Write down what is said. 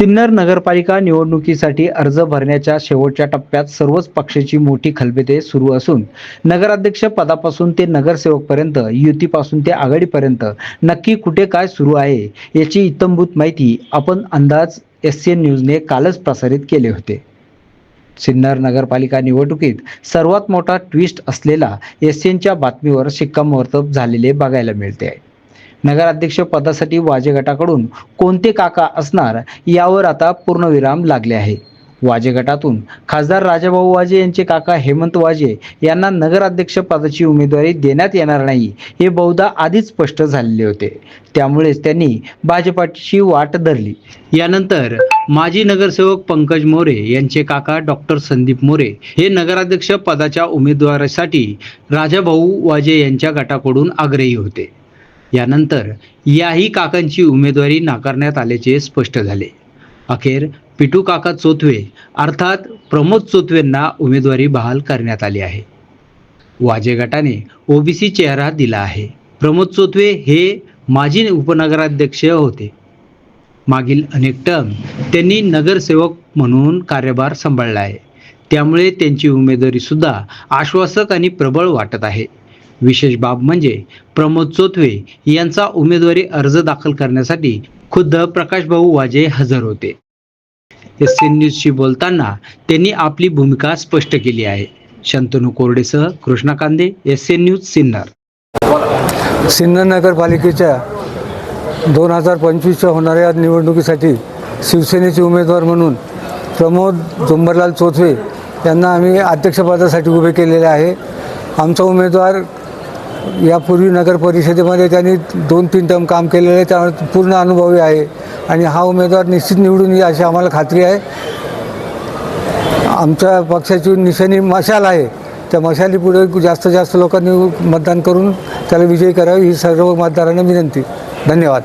सिन्नर नगरपालिका निवडणुकीसाठी अर्ज भरण्याच्या शेवटच्या टप्प्यात सर्वच पक्षाची मोठी खलबेते सुरू असून नगराध्यक्ष पदापासून ते नगरसेवकपर्यंत युतीपासून ते आघाडीपर्यंत नक्की कुठे काय सुरू आहे याची इतंभूत माहिती आपण अंदाज एस एन न्यूजने कालच प्रसारित केले होते. सिन्नर नगरपालिका निवडणुकीत सर्वात मोठा ट्विस्ट असलेला एस एनच्या बातमीवर शिक्कामोर्तब झालेले बघायला मिळते. आहे नगराध्यक्ष पदासाठी वाजे गटाकडून कोणते काका असणार यावर आता पूर्णविराम लागले आहे. वाजे गटातून खासदार राजाभाऊ वाजे यांचे काका हेमंत वाजे यांना नगराध्यक्ष पदाची उमेदवारी देण्यात येणार नाही हे बहुधा आधीच स्पष्ट झालेले होते. त्यामुळेच त्यांनी भाजपाची वाट धरली. यानंतर माजी नगरसेवक पंकज मोरे यांचे काका डॉक्टर संदीप मोरे हे नगराध्यक्ष पदाच्या उमेदवारासाठी राजाभाऊ वाजे यांच्या गटाकडून आग्रही होते. यानंतर याही काकांची उमेदवारी नाकारण्यात आल्याचे स्पष्ट झाले. अखेर पिटू काका चोथवे अर्थात प्रमोद चोथवेंना उमेदवारी बहाल करण्यात आली आहे. वाजे गटाने ओबीसी चेहरा दिला आहे. प्रमोद चोथवे हे माजी उपनगराध्यक्ष होते. मागील अनेक टर्म त्यांनी नगरसेवक म्हणून कार्यभार सांभाळला आहे. त्यामुळे त्यांची उमेदवारी सुद्धा आश्वासक आणि प्रबळ वाटत आहे. विशेष बाब म्हणजे प्रमोद चोथवे यांचा उमेदवारी अर्ज दाखल करण्यासाठी खुद्द प्रकाशभाऊ वाजे हजर होते. एस सी न्यूजशी बोलताना त्यांनी आपली भूमिका स्पष्ट केली आहे. Shantanu कोरडेसह Krishna Kande S C news Sinnar. Sinnar नगरपालिकेच्या दोन हजार पंचवीसच्या होणाऱ्या निवडणुकीसाठी शिवसेनेचे उमेदवार म्हणून प्रमोद झुंबरलाल चोथवे यांना आम्ही अध्यक्षपदासाठी उभे केलेले आहे. आमचा उमेदवार यापूर्वी नगर परिषदेमध्ये त्यांनी दोन तीन टर्म काम केलेलं आहे त्यामुळे पूर्ण अनुभवी आहे. आणि हा उमेदवार निश्चित निवडून येईल अशी आम्हाला खात्री आहे. आमच्या पक्षाची निशाणी मशाल आहे. त्या मशालीपुढे जास्तीत जास्त लोकांनी मतदान करून त्याला विजयी करावी ही सर्व मतदारांना विनंती. धन्यवाद.